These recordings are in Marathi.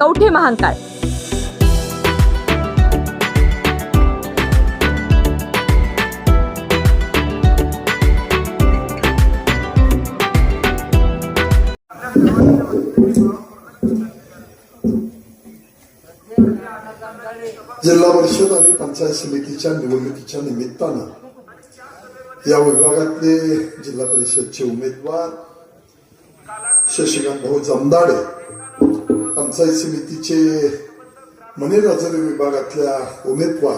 कवठे महांकाळ जिल्हा परिषद आणि पंचायत समितीच्या निवडणुकीच्या निमित्तानं या विभागातले जिल्हा परिषदचे उमेदवार शशिकांत भाऊ जमदाडे पंचायत समितीचे मणिराजरी विभागातल्या उमेदवार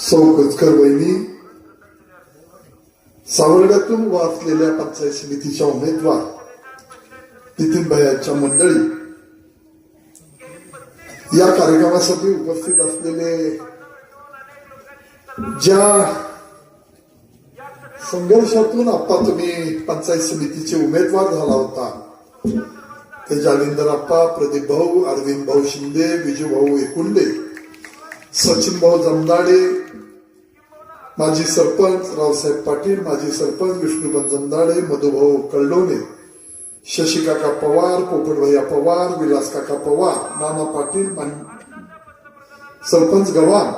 सौ कुचकर वहिनी सावर्ड्यातून वाचलेल्या पंचायत समितीच्या उमेदवार नितीन भैयाच्या मंडळी या कार्यक्रमासाठी उपस्थित असलेले ज्या संघर्षातून आप्पा तुम्ही पंचायत समितीचे उमेदवार झाला होता ते जालिंदर आप्पा प्रदीप भाऊ अरविंद भाऊ शिंदे विजू भाऊ एकुंडे सचिन भाऊ जमदाडे माजी सरपंच रावसाहेब पाटील माजी सरपंच विष्णुपंत जमदाडे मधुभाऊ कळडोणे शशिकाका पवार पोपटभैया पवार विलास काका पवार नाना पाटील मान- सरपंच गव्हाण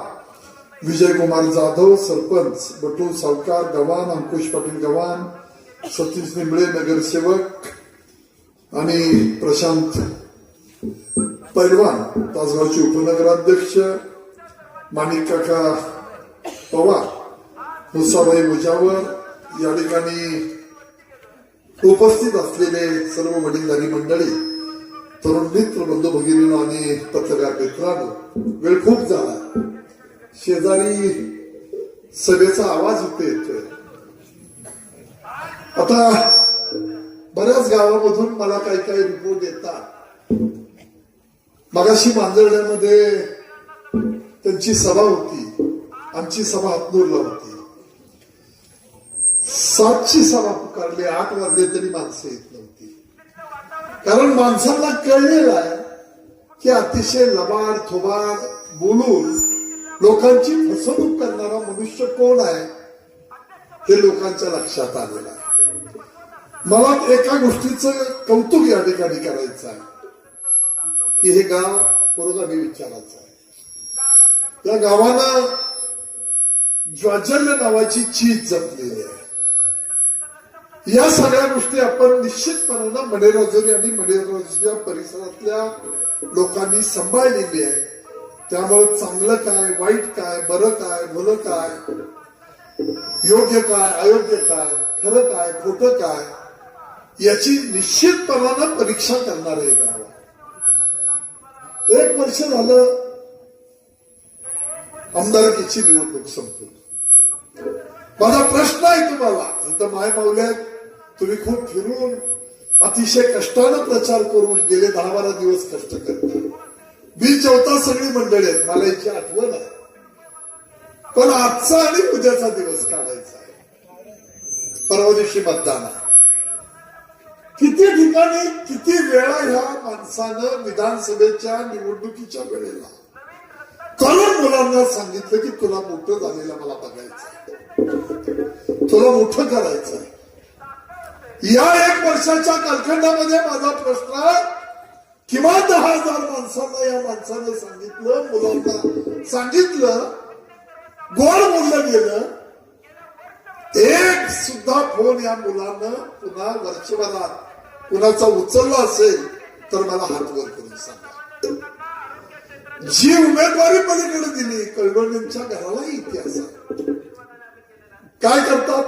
विजयकुमार जाधव सरपंच बटू सावकार गव्हाण अंकुश पाटील गव्हाण सतीश निंबळे नगरसेवक आणि प्रशांत पैलवान तासगावचे उपनगराध्यक्ष माणिक काका पवार मुसाबाई मुजावर या ठिकाणी उपस्थित असलेले सर्व वडीलधारी मंडळी तरुण मित्र बंधू भगिनीनो आणि पत्रकार मित्रांनो वेळ खूप झाला. शेजारी सभेचा आवाज इथे येतोय. आता बऱ्याच गावामधून मला काही काही रिपोर्ट येतात. मगाशी मांजरड्यामध्ये त्यांची सभा होती. आमची सभा हातनूरला होती. सातची सभा पुकारली आठ वाजले तरी माणसं येत नव्हती. कारण माणसांना कळलेलं आहे की अतिशय लबाड थोबाड बोलून लोकांची फसवणूक करणारा मनुष्य कोण आहे हे लोकांच्या लक्षात आलेलं आहे. मला एका गोष्टीचं कौतुक या ठिकाणी करायचं आहे. की हे गाव पुरोगामी विचारायचं आहे. या गावाला ज्वाजल्य नावाची चीज जपलेली आहे. या सगळ्या गोष्टी आपण निश्चितपणानं मणेराजोरी आणि मणेराजोरीच्या परिसरातल्या लोकांनी सांभाळलेली आहे. त्यामुळे चांगलं काय वाईट काय बरं काय भलं काय योग्य काय अयोग्य काय खरं काय खोटं काय याची निश्चितपणानं परीक्षा करणार आहे गाव एक वर्ष झालं आमदारकीची निवडणूक संपली. माझा प्रश्न आहे तुम्हाला. आता माय मावल्यात तुम्ही खूप फिरून अतिशय कष्टानं प्रचार करून गेले दहा बारा दिवस कष्ट करता. मी जेवता सगळी मंडळी आहेत. मला याची आठवण आहे. पण आजचा आणि उद्याचा दिवस काढायचा आहे. परवा दिवशी मतदान आहे. किती ठिकाणी किती वेळा ह्या माणसानं विधानसभेच्या निवडणुकीच्या वेळेला तरुण मुलांना सांगितलं की तुला मोठं झालेलं मला बघायचं तुला मोठं करायचं या एक वर्षाच्या कालखंडामध्ये माझा प्रश्न आहे किमान दहा हजार माणसांना या माणसानं सांगितलं मुलांना सांगितलं गोड बोललं गेलं. एक सुद्धा फोन या मुलानं पुन्हा वर्षभरात कुणाचा उचलला असेल तर मला हात वर करून सांगा. जी उमेदवारी पलीकडे दिली कळवणींच्या घरालाही इतिहास आहे. काय करतात?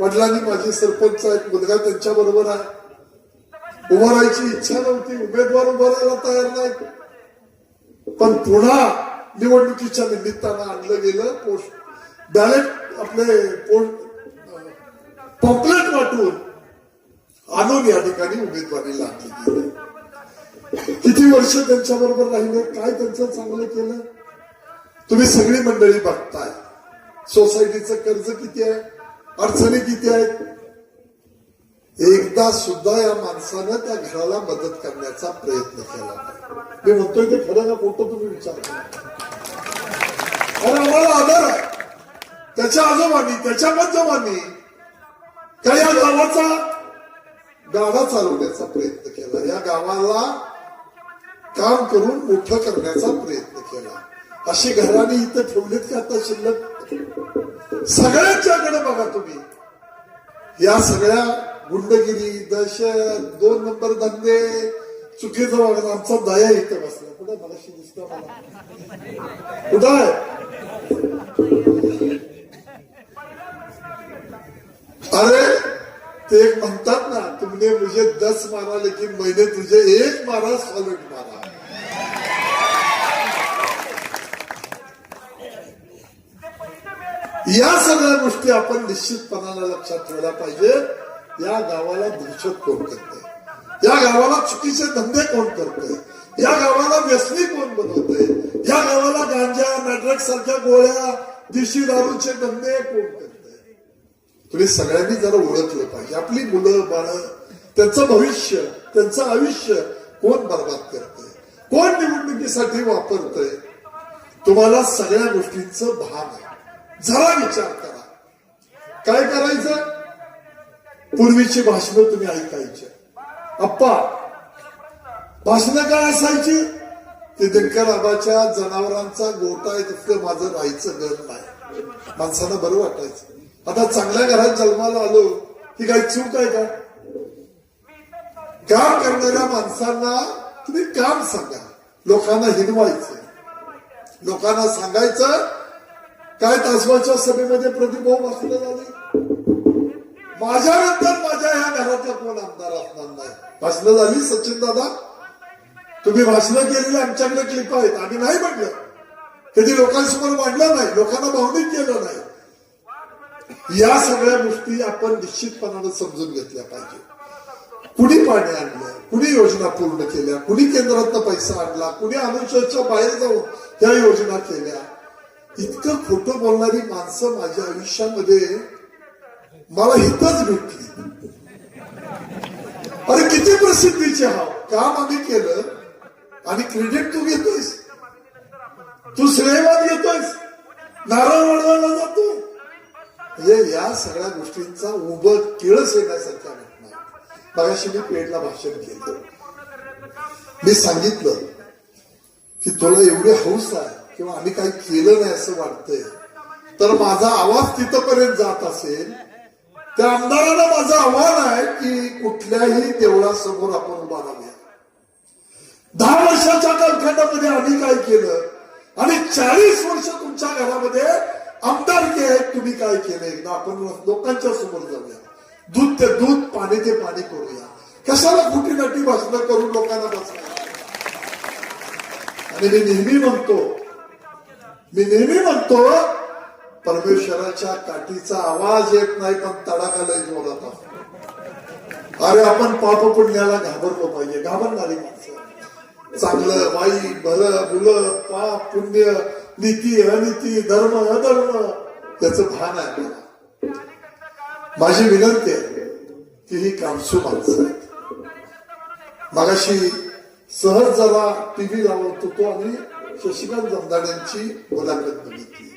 वडिलांनी माझी सरपंच आहेत मुलगा त्यांच्या बरोबर आहे. उभं राहायची इच्छा नव्हती उमेदवार उभं राहायला तयार नाही पण पुन्हा निवडणुकीच्या निमित्तानं आणलं गेलं पोस्ट. बॅलेट आपले पॉम्पलेट वाटून आणून या ठिकाणी उमेदवारी लागली किती वर्ष त्यांच्या बरोबर राहिले? काय त्यांचं चांगलं केलं? तुम्ही सगळी मंडळी बघताय. सोसायटीचं कर्ज किती आहे? अडचणी किती आहेत? एकदा सुद्धा या माणसानं त्या घराला मदत करण्याचा प्रयत्न केला मी म्हणतोय ते खरं का फोटो तुम्ही विचार करा. आम्हाला आधार आहे. त्याच्या आजोबांनी त्याच्या मध्यमांनी त्या या गावाचा गाडा चालवण्याचा प्रयत्न केला. या गावाला काम करून मोठं करण्याचा प्रयत्न केला. अशी घराने इथं ठेवलीत का आता शिल्लक? सगळ्यांच्याकडे बघा तुम्ही. या सगळ्या गुंडगिरी दहशत दोन नंबर धंदे चुकीचं वागणं आमचा दया इथं बसला. कुठं? मला दिसत मला. कुठं आहे? अरे! ते एक म्हणतात ना तुमने मुझे दस मारा लेकिन मैंने तुझे एक मारा सॉलिड मारा. या सगळ्या गोष्टी आपण निश्चितपणाला लक्षात ठेवल्या पाहिजे. या गावाला दहशत कोण करते या गावाला चुकीचे धंदे कोण करते या गावाला व्यसनी कोण बनवते या गावाला गांजा मॅड्रक सारख्या गोळ्या दिशी दारूचे धंदे कोण करते तुम्ही सगळ्यांनी जरा ओळखलं पाहिजे. आपली मुलं बाळ त्यांचं भविष्य त्यांचं आयुष्य कोण बर्बाद करतय? कोण निवडणुकीसाठी वापरतंय? तुम्हाला सगळ्या गोष्टींचं भान आहे. जरा विचार करा. काय करायचं? पूर्वीची भाषणं तुम्ही ऐकायचे. अप्पा भाषणं काय असायची? ते दिनकर आबाच्या जनावरांचा गोटा आहे तिथलं माझं राहायचं घर नाही. माणसाला बरं वाटायचं. आता चांगल्या घरात जन्माला आलो ही काही चूक आहे का? काम करणाऱ्या माणसांना तुम्ही काम सांगा. लोकांना हिनवायचं. लोकांना सांगायचं काय तासवाच्या सभेमध्ये प्रतिभाव वाचलं झाले माझ्यानंतर माझ्या ह्या घरातला कोण आमदार असणार नाही? भाषणं झाली सचिन दादा? तुम्ही भाषणं केलेली आमच्याकडे क्लिप आहेत. आम्ही नाही म्हटलं. कधी लोकांसमोर मांडलं नाही. लोकांना भावनिक केलं नाही. या सगळ्या गोष्टी आपण निश्चितपणानं समजून घेतल्या पाहिजे. कुणी पाणी आणलं कुणी योजना पूर्ण केल्या कुणी केंद्रातनं पैसा आणला कुणी अनुशोच्या बाहेर जाऊन त्या योजना केल्या. इतकं खोटं बोलणारी माणसं माझ्या आयुष्यामध्ये मला हितच भेटली. अरे किती प्रसिद्धीचे हा काम आम्ही केलं आणि क्रेडिट तू घेतोयस. तू श्रेयवाद घेतोयस. नारळ वळवायला जातो. म्हणजे या सगळ्या गोष्टींचा उभं केळस येण्यासारख्या घटना मगाशी मी पेडला भाषण केलं. मी सांगितलं की तुला एवढी हौस आहे किंवा आम्ही काही केलं नाही असं वाटतंय तर माझा आवाज तिथपर्यंत जात असेल. त्या आमदाराला माझं आव्हान आहे की कुठल्याही देवळासमोर आपण उभा राहूया. दहा वर्षाच्या कालखंडामध्ये आम्ही काय केलं? आणि चाळीस वर्ष तुमच्या घरामध्ये आमदारकी आहेत तुम्ही काय केलं एकदा आपण लोकांच्या समोर जाऊया. दूध ते दूध पाणी ते पाणी करूया. कशाला कुठे नटी भाषण करून लोकांना बसणार आणि मी नेहमी म्हणतो मी नेहमी म्हणतो परमेश्वराच्या काठीचा आवाज येत नाही पण तडाखाला जोरात असतो अरे आपण पाप पुण्याला घाबरलो पाहिजे. घाबरणारी माणसं. चांगलं वाईट भलं मुलं पाप पुण्य नीती अनिती धर्म अधर्म त्याच भान आहे मला माझी विनंती आहे की ही कामसू माणसं आहेत मगाशी सहज जरा टीव्ही लावत होतो आणि शशिकांत जमदाड्यांची मुलाखत बघितली.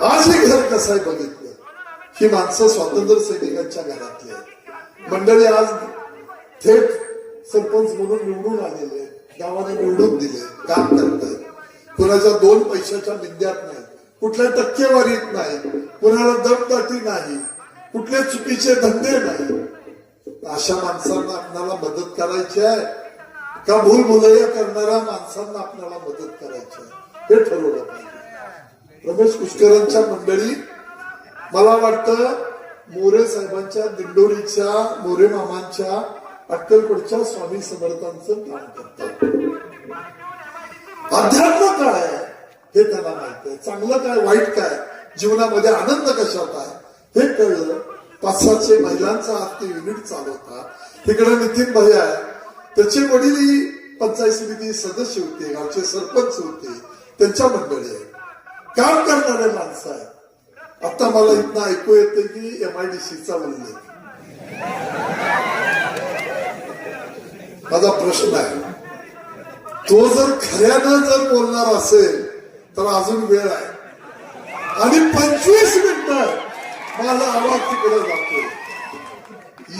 आज हे घर कसं आहे बघितलं? ही माणसं स्वातंत्र्य सैनिकांच्या घरातली आहेत. मंडळी आज थेट सरपंच म्हणून निवडून आलेले आहेत. गावाने निवडून दिले काम करतायत. कुणाच्या दोन पैशाच्या विद्यात नाही. कुठल्या टक्केवारीत नाही. कुणाला दमदाटी नाही. कुठले चुकीचे धंदे नाही. अशा माणसांना आपल्याला मदत करायची आहे. का भूल भुलैया करणाऱ्या माणसांना आपल्याला मदत करायची आहे? हे ठरवलं पाहिजे. रमेश पुष्करांच्या मंडळी मला वाटतं मोरे साहेबांच्या दिंडोरीच्या मोरे मामांच्या अक्कलकोटच्या स्वामी समर्थांचं काम करतात. अध्यात्म काय आहे? हे त्यांना माहीत आहे. चांगलं काय वाईट काय? जीवनामध्ये आनंद कशात आहे? हे कळलं. पाच सातशे महिलांचा आज ते युनिट चालवतात तिकडे नितीन भाई आहे. त्याचे वडीलही पंचायत समिती सदस्य होते गावचे सरपंच होते त्यांच्या मंडळी आहे काम करणारे माणसं आहेत. आता मला इथनं ऐकू येते की एम आय डी सीचा उल्लेख. माझा प्रश्न आहे तो जर खऱ्यानं जर बोलणार असेल तर अजून वेळ आहे. आणि पंचवीस मिनिटं माझा आवाज तिकडे जातो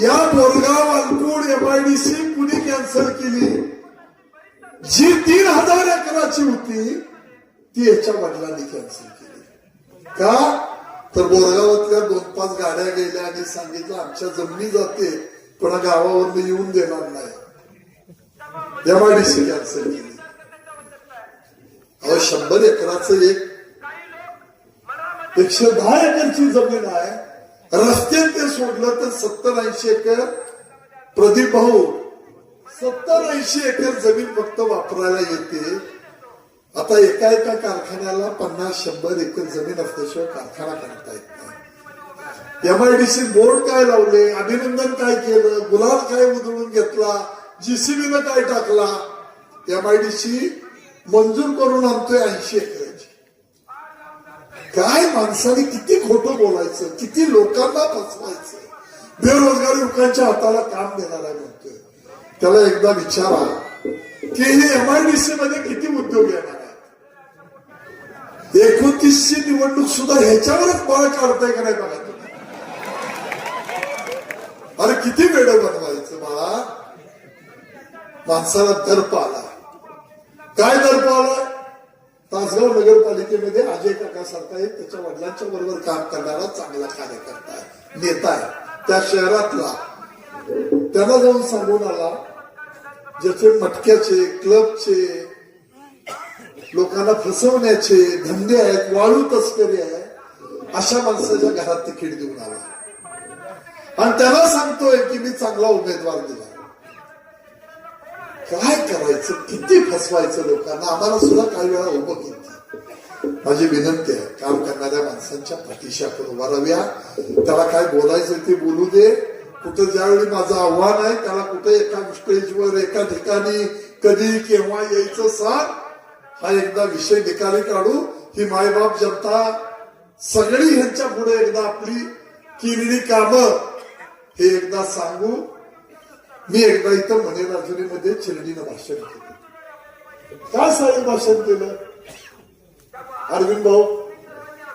या बोरगाव अंकुड एमआयडीसी कुणी कॅन्सल केली. जी तीन हजार एकराची होती ती याच्या वडिलांनी कॅन्सल केली. का? तर बोरगावातल्या दोन पाच गाड्या गेल्या आणि सांगितलं आमच्या जमिनी जाते पण गावावरनं येऊन देणार नाही. एमआयडीसी कॅन्सल केली अहो शंभर एकराचं एक एकशे दहा एकरची जमीन आहे. रस्त्यात ते सोडलं तर सत्तर ऐंशी एकर प्रदीप भाऊ सत्तर ऐंशी एकर जमीन फक्त वापरायला येते. आता एका एका कारखान्याला पन्नास शंभर एकर जमीन असल्याशिवाय कारखाना काढता येत नाही. एमआयडीसी बोर्ड काय लावले? अभिनंदन काय केलं? गुलाल काय उधळून घेतला? जीसीबीनं काय टाकला? एमआयडीसी मंजूर करून आणतोय ऐंशी एकराची. काय माणसाने किती खोटं बोलायचं? किती लोकांना फसवायचं? बेरोजगार लोकांच्या हाताला काम देणार आहे म्हणतोय. त्याला एकदा विचारा की हे एमआयडीसी मध्ये किती उद्योग येणार आहेत? एकोणतीसची निवडणूक सुद्धा ह्याच्यावरच बळ काढताय का नाही बघा तुम्ही? अरे किती वेळ बनवायचं बाळा? माणसाला दर्प आला. काय दर्प आला? तासगाव नगरपालिकेमध्ये अजय काका सारखा एक त्याच्या वडिलांच्या बरोबर काम करणारा चांगला कार्यकर्ता आहे नेता आहे. त्या शहरातला. त्यांना जाऊन सांगून आला ज्याचे मटक्याचे क्लबचे लोकांना फसवण्याचे धंदे आहेत वाळू तस्करी आहे अशा माणसाच्या घरात तिकीट देऊन आला. आणि त्याला सांगतोय की मी चांगला उमेदवार दिला. काय करायचं? किती फसवायचं लोकांना? आम्हाला सुद्धा काही वेळा उभं केलं. माझी विनंती आहे काम करणाऱ्या माणसांच्या पाठीशी आपण उभा राहूया. त्याला काय बोलायचं ते बोलू दे. कुठं ज्यावेळी माझं आव्हान आहे त्याला कुठे एका स्टेजवर एका ठिकाणी कधी केव्हा यायचं सांग. हा एकदा विषय निकाली काढू. ही मायबाप जनता सगळी ह्यांच्या पुढे एकदा आपली केलेली कामं हे एकदा सांगू. मी एकदा इथं मनेराजुरीमध्ये शिर्डीनं भाषण केलं. का साहेब भाषण केलं? अरविंद भाऊ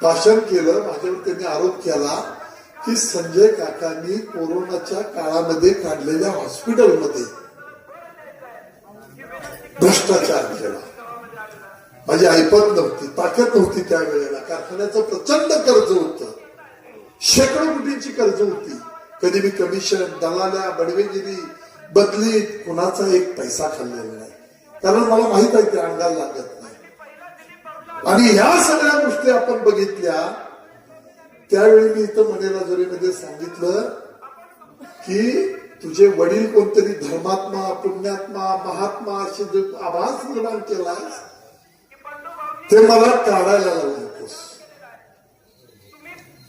भाषण केलं. माझ्यावर त्यांनी आरोप केला की संजय काकांनी कोरोनाच्या काळामध्ये काढलेल्या हॉस्पिटलमध्ये भ्रष्टाचार केला. माझी ऐपत नव्हती ताकद नव्हती त्यावेळेला कारखान्याचं प्रचंड कर्ज होत. शेकडो कोटींची कर्ज होती. कधी मी कमिशन दलाल्या बडवेगिरी बदलीत कुणाचा एक पैसा खाल्लेला नाही. कारण मला माहीत आहे ते अंगाला लागत नाही. आणि ह्या सगळ्या गोष्टी आपण बघितल्या त्यावेळी मी इथं मनेराजुरीमध्ये सांगितलं की तुझे वडील कोणतरी धर्मात्मा पुण्यात्मा महात्मा असे जो आभास निर्माण केला ते मला काढायला लावू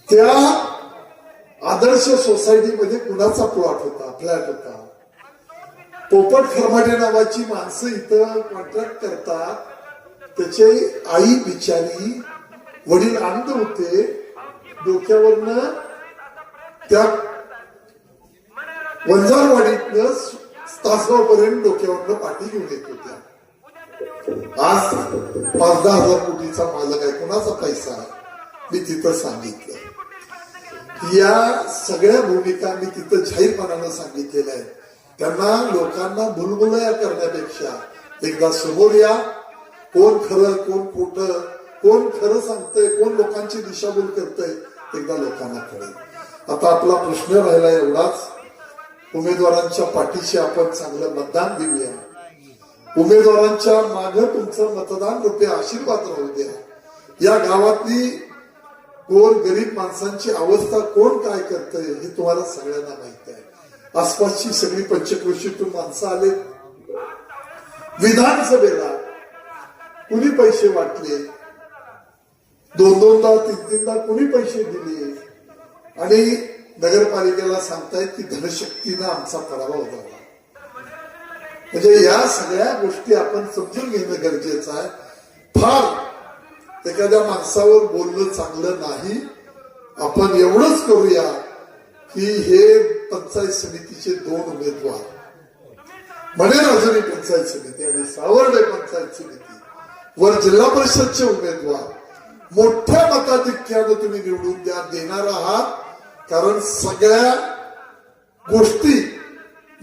त्या आदर्श सोसायटीमध्ये कुणाचा प्लॉट होता? फ्लॅट होता. पोपट खरमाटे नावाची माणसं इथं कॉन्ट्रॅक्ट करतात. त्याचे आई बिचारी वडील अंध होते. डोक्यावरनं त्या वंजारवाडीतनं तासगाव पर्यंत डोक्यावरनं पाठी घेऊन येत होत्या. आज पाच दहा हजार कोटीचा मालक आहे. कुणाचा पैसा मी तिथं सांगितलं. या सगळ्या भूमिका मी तिथं जाहीरपणानं सांगितलेल्या आहेत. त्यांना लोकांना भुलबुलया करण्यापेक्षा एकदा समोर या. कोण खरं कोण खोट कोण खरं सांगतंय कोण लोकांची दिशाभूल करतंय एकदा लोकांना कळेल. आता आपला प्रश्न राहिला एवढाच. उमेदवारांच्या पाठीशी आपण चांगलं मतदान देऊया. उमेदवारांच्या माग तुमचं मतदान रुपये आशीर्वाद राहू द्या. या गावातली गोर गरीब माणसांची अवस्था कोण काय करतंय हे तुम्हाला सगळ्यांना माहीत आहे. आसपासची सगळी पंचक्रोशीतून माणसं आले. विधानसभेला कुणी पैसे वाटले? दोन दोनदा तीन तीनदा कुणी पैसे दिले? आणि नगरपालिकेला सांगतायत की धनशक्तीनं आमचा पराभव होता म्हणजे या सगळ्या गोष्टी आपण समजून घेणं गरजेचं आहे. फार एखाद्या माणसावर बोलणं चांगलं नाही आपण एवढंच करूया की हे पंचायत समितीचे दोन उमेदवार. म्हणे राजुरी पंचायत समिती आणि सावर्डे पंचायत समिती वर जिल्हा परिषदचे उमेदवार. मोठ्या मताधिक्यानं तुम्ही निवडून द्या देणार आहात. कारण सगळ्या गोष्टी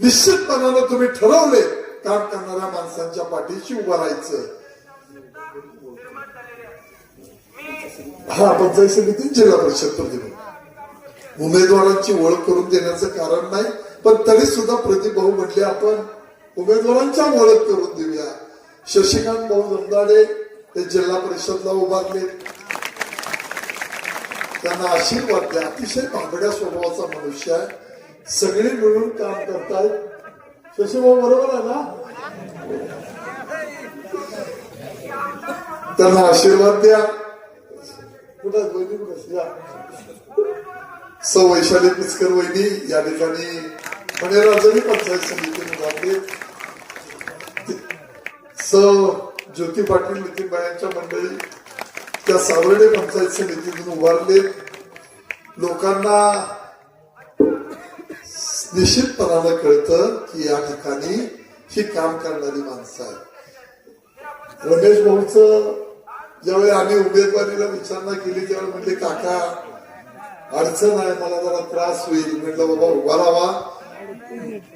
निश्चितपणानं तुम्ही ठरवले काम करणाऱ्या माणसांच्या पाठीशी उभं राहायचं. हा पंचायत समिती जिल्हा परिषद प्रतिनिधी उमेदवारांची ओळख करून देण्याचं कारण नाही पण तरी सुद्धा प्रतिभाऊ म्हटले आपण उमेदवारांच्या ओळख करून देऊया. शशिकांत भाऊ जमदाडे ते जिल्हा परिषदला उभारले. त्यांना आशीर्वाद द्या. अतिशय भाबड्या स्वभावाचा मनुष्य आहे. सगळे मिळून काम करतायत. शशीभाऊ बरोबर आहे ना? त्यांना आशीर्वाद द्या. कुठं आहेत वहिनी कुठं सौ वैशाली पिचकर वहिनी. या ठिकाणी मणेराजनी पंचायत समितीने उभारले स. ज्योती पाटील नितीनबायांच्या मंडळी त्या सावर्डे पंचायत समितीतून उभारले. लोकांना निश्चितपणानं कळतं की या ठिकाणी ही काम करणारी माणसं आहेत. रमेश भाऊचं ज्यावेळी आम्ही उमेदवारीला विचारणा केली त्यावेळी म्हणले काका अडचण आहे मला जरा त्रास होईल. म्हटलं बाबा उभा राहा.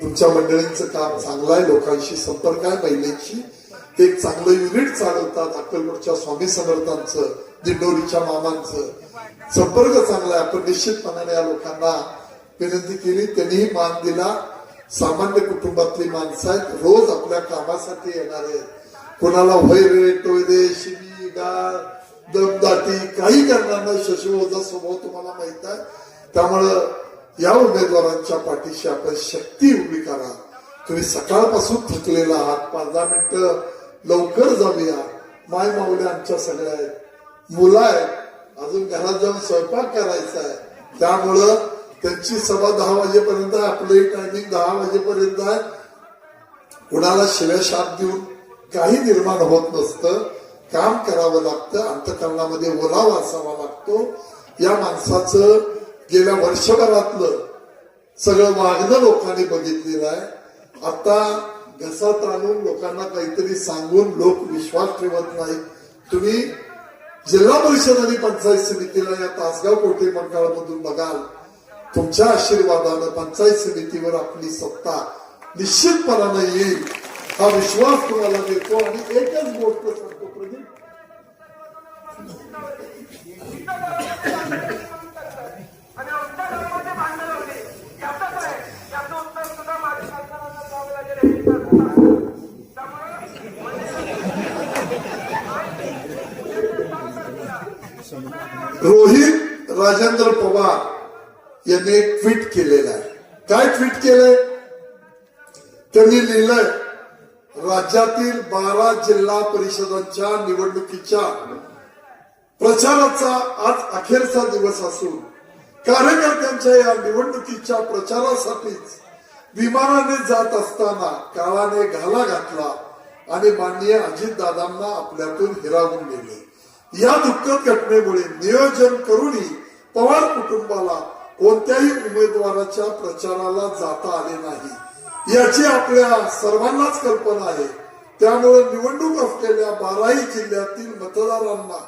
तुमच्या मंडळींचं काम चांगलं आहे लोकांशी संपर्क आहे महिलांशी. एक चांगलं युनिट चालवतात अक्कलकोटच्या स्वामी समर्थांचं दिंडोरीच्या मामांचं. संपर्क चांगला आहे आपण निश्चितपणाने या लोकांना विनंती केली. त्यांनीही मान दिला. सामान्य कुटुंबातली माणसं आहेत. रोज आपल्या कामासाठी येणार आहेत. कोणाला वैरे टोयरे शिमी गाळ दमदाटी काही करणार नाही. शशिभोचा स्वभाव तुम्हाला माहीत आहे. त्यामुळं या उमेदवारांच्या पाठीशी आपण शक्ती उभी करा. तुम्ही सकाळपासून थकलेला आहात. पाच दहा मिनिटं लवकर जाऊया. माय माऊली आमच्या सगळ्या आहेत. मुलं आहेत. अजून घरात जाऊन स्वयंपाक करायचा आहे. त्यामुळं त्यांची सभा दहा वाजेपर्यंत आहे. आपलंही टायमिंग दहा वाजेपर्यंत आहे. कुणाला शिव्या शाप देऊन काही निर्माण होत नसतं. काम करावं लागतं अंतकरणामध्ये ओलावा असावा लागतो. या माणसाचं गेल्या वर्षभरातलं सगळं वागणं लोकांनी बघितलेलं आहे. आता घसात आणून लोकांना काहीतरी सांगून लोक विश्वास ठेवत नाही तुम्ही जिल्हा परिषद आणि पंचायत समितीला या तासगाव कोटे मंडळामधून बघाल? तुमच्या आशीर्वादानं पंचायत समितीवर आपली सत्ता निश्चितपणानं येईल. हा विश्वास तुम्हाला देतो आणि एकच गोष्ट रोहित राजेंद्र पवार यांनी एक ट्विट केलेलं आहे. काय ट्विट केलंय? त्यांनी लिहिलंय राज्यातील बारा जिल्हा परिषदांच्या निवडणुकीच्या प्रचाराचा आज अखेरचा दिवस असून कार्यकर्त्यांच्या या निवडणुकीच्या प्रचारासाठीच विमानाने जात असताना काळाने घाला घातला आणि माननीय अजितदादांना आपल्यातून हिरावून गेले या दुःखद घटनेमुळे नियोजन करूनही पवार कुटुंबाला कोणत्याही उमेदवाराच्या प्रचाराला जाता आले नाही. याची आपल्या सर्वांनाच कल्पना आहे. त्यामुळे निवडणूक असलेल्या बाराही जिल्ह्यातील मतदारांना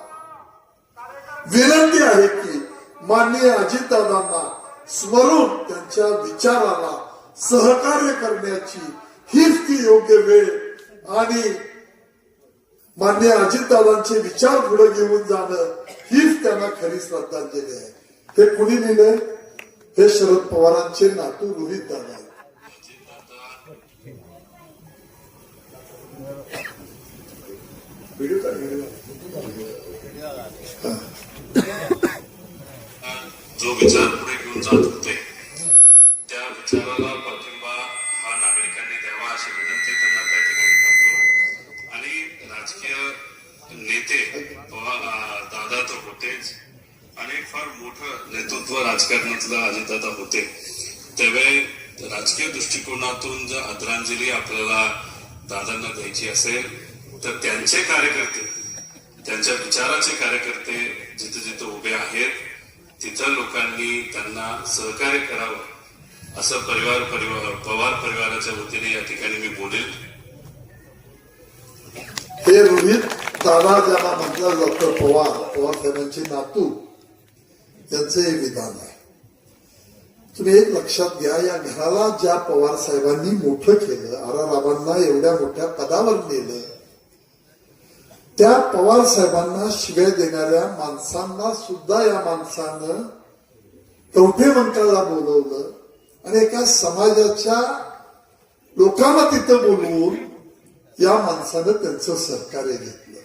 विनंती आहे की माननीय अजितदादांना स्मरून त्यांच्या विचाराला सहकार्य करण्याची हीच ती योग्य वेळ आणि मान्य अजितदादांचे विचार पुढे घेऊन जाणं हीच त्यांना खरी श्रद्धांजली आहे. हे कुणी लिहिलंय हे शरद पवारांचे नातू रोहित दादा. जो विचार पुढे घेऊन जात होते त्या विचाराला नेते दादा तर होतेच. आणि फार मोठं नेतृत्व राजकारणातलं अजितदादा होते. त्यावेळी राजकीय दृष्टिकोनातून जर आदरांजली आपल्याला दादांना द्यायची असेल तर त्यांचे कार्यकर्ते त्यांच्या विचाराचे कार्यकर्ते जिथे जिथे उभे आहेत तिथं लोकांनी त्यांना सहकार्य करावं. असं परिवार परिवार पवार परिवाराच्या वतीने या ठिकाणी मी बोलेल. हे रोहित दादा ज्यांना म्हटलं जातं पवार पवार साहेबांचे नातू यांचं हे विधान आहे तुम्ही एक लक्षात घ्या या घराला ज्या पवार साहेबांनी मोठं केलं आराराबांना एवढ्या मोठ्या पदावर नेलं त्या पवार साहेबांना शिव्या देणाऱ्या माणसांना सुद्धा या माणसानं कवठे मंकाला बोलवलं आणि एका समाजाच्या लोकांना तिथं बोलवून या माणसानं त्यांचं सहकार्य घेतलं.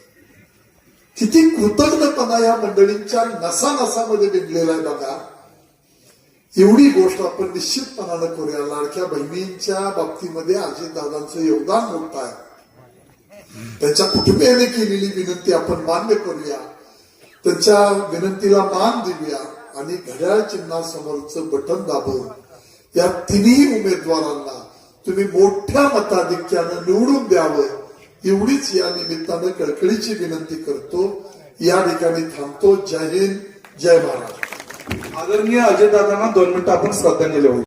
किती कृतज्ञपणा या मंडळींच्या नसा नसामध्ये बिनलेला आहे बघा. एवढी गोष्ट आपण निश्चितपणानं करूया. लाडक्या बहिणींच्या बाबतीमध्ये अजितदादांचं योगदान मोठं आहे. त्यांच्या कुटुंबियाने केलेली विनंती आपण मान्य करूया. त्यांच्या विनंतीला मान देऊया आणि घड्याळ चिन्हासमोरचं बटन दाबून या तिन्ही उमेदवारांना तुम्ही मोठ्या मताधिक्यानं निवडून द्यावं. एवढीच या निमित्तानं कळकळीची विनंती करतो. या ठिकाणी थांबतो. जय हिंद. जय महाराष्ट्र. आदरणीय अजयदादांना दोन मिनिटं आपण श्रद्धांजली वाहू.